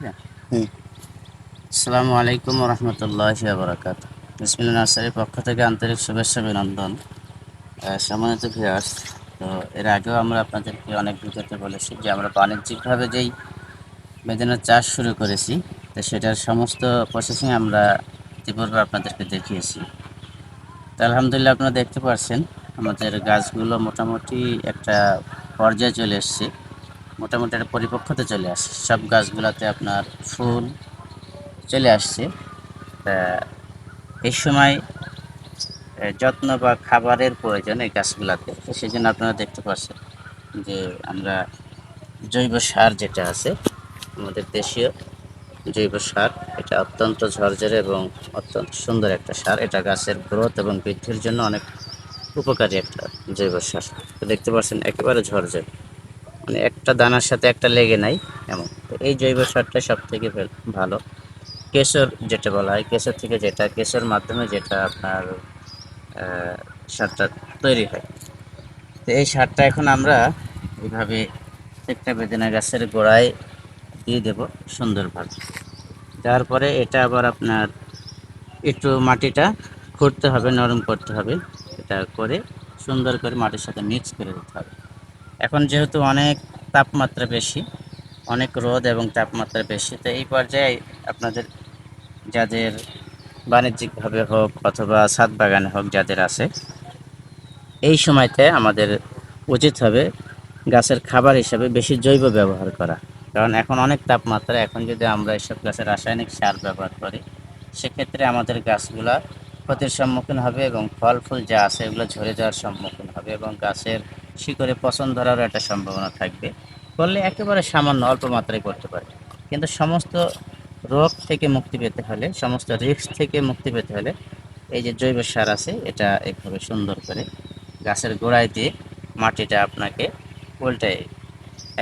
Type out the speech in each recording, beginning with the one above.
হুম। আসসালামু আলাইকুম রহমতুল্লাহ বরাকাত বিসমিল্লা নার্সারির পক্ষ থেকে আন্তরিক শুভেচ্ছা অভিনন্দন। সম্মানিত ভিউয়ার্স তো এর আগেও আমরা আপনাদেরকে অনেক ভিডিওতে বলেছি যে আমরা বাণিজ্যিকভাবে যেই বেদানার চাষ শুরু করেছি তো সেটার সমস্ত প্রসেসিং আমরা ইতিপূর্বে আপনাদেরকে দেখিয়েছি। তো আলহামদুলিল্লাহ আপনারা দেখতে পাচ্ছেন আমাদের গাছগুলো মোটামুটি একটা পর্যায়ে চলে এসছে। মোটামুটি একটা পরিপক্ষতে চলে আসে সব গাছগুলোতে আপনার ফুল চলে আসছে। এই সময় যত্ন বা খাবারের প্রয়োজন এই গাছগুলোতে। সেই জন্য আপনারা দেখতে পাচ্ছেন যে আমরা জৈব সার যেটা আছে, আমাদের দেশীয় জৈব সার, এটা অত্যন্ত ঝরঝরে এবং অত্যন্ত সুন্দর একটা সার। এটা গাছের গ্রোথ এবং বৃদ্ধির জন্য অনেক উপকারী একটা জৈব সার। দেখতে পাচ্ছেন একেবারে ঝরঝরে। মানে একটা দানার সাথে একটা লেগে নাই এমন। তো এই জৈব সারটা সব থেকে ভালো। কেশর যেটা বলা হয়, কেশর থেকে যেটা, কেশর মাধ্যমে যেটা আপনার সারটা তৈরি হয়। তো এই সারটা এখন আমরা এইভাবে প্রত্যেকটা বেদনা গাছের গোড়ায় দিয়ে দেব সুন্দরভাবে। দেওয়ার পরে এটা আবার আপনার একটু মাটিটা খুঁড়তে হবে, নরম করতে হবে। এটা করে সুন্দর করে মাটির সাথে মিক্স করে দিতে হবে। এখন যেহেতু অনেক তাপমাত্রা বেশি, অনেক রোদ এবং তাপমাত্রা বেশি, তো এই পর্যায়ে আপনাদের যাদের বাণিজ্যিকভাবে হোক অথবা ছাদ বাগানে হোক যাদের আছে, এই সময়তে আমাদের উচিত হবে গাছের খাবার হিসাবে বেশি জৈব ব্যবহার করা। কারণ এখন অনেক তাপমাত্রা, এখন যদি আমরা এসব গাছের রাসায়নিক সার ব্যবহার করি, সেক্ষেত্রে আমাদের গাছগুলা ক্ষতির সম্মুখীন হবে এবং ফল ফুল যা আছে এগুলো ঝরে যাওয়ার সম্মুখীন হবে এবং গাছের শিকড়ে পচন ধরারও একটা সম্ভাবনা থাকবে। করলে একেবারে সামান্য অল্প মাত্রায় করতে পারে কিন্তু সমস্ত রোগ থেকে মুক্তি পেতে হলে, সমস্ত রিস্ক থেকে মুক্তি পেতে হলে এই যে জৈব সার আছে, এটা এইভাবে সুন্দর করে গাছের গোড়ায় দিয়ে মাটিটা আপনাকে উল্টে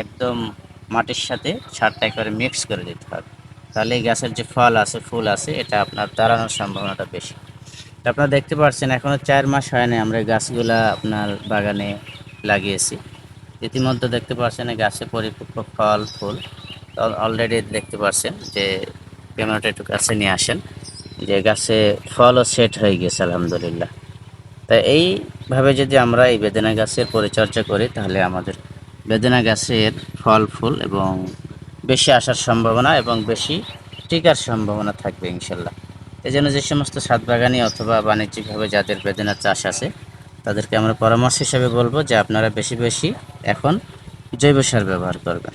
একদম মাটির সাথে সারটা একেবারে মিক্স করে দিতে হবে। তাহলে এই গাছের যে ফল আছে, ফুল আছে, এটা আপনার দাঁড়ানোর সম্ভাবনাটা বেশি। আপনারা দেখতে পাচ্ছেন এখনও চার মাস হয়নি আমরা গাছগুলা আপনার বাগানে লাগিয়েছি। ইতিমধ্যে দেখতে পাচ্ছেন গাছে পরিপক্ক ফল, ফুল। অলরেডি দেখতে পাচ্ছেন যে ক্যামেরাটা একটু কাছে নিয়ে আসেন যে গাছে ফলও সেট হয়ে গেছে, আলহামদুলিল্লাহ। তা এইভাবে যদি আমরা এই বেদানা গাছের পরিচর্যা করি, তাহলে আমাদের বেদানা গাছের ফল, ফুল এবং বেশি আসার সম্ভাবনা এবং বেশি টিকার সম্ভাবনা থাকবে ইনশাল্লাহ। এই জন্য যে সমস্ত ছাদ বাগানি অথবা বাণিজ্যিকভাবে যাদের বেদানা চাষ আছে তাদেরকে আমরা পরামর্শ হিসেবে বলব যে আপনারা বেশি বেশি এখন জৈব সার ব্যবহার করবেন।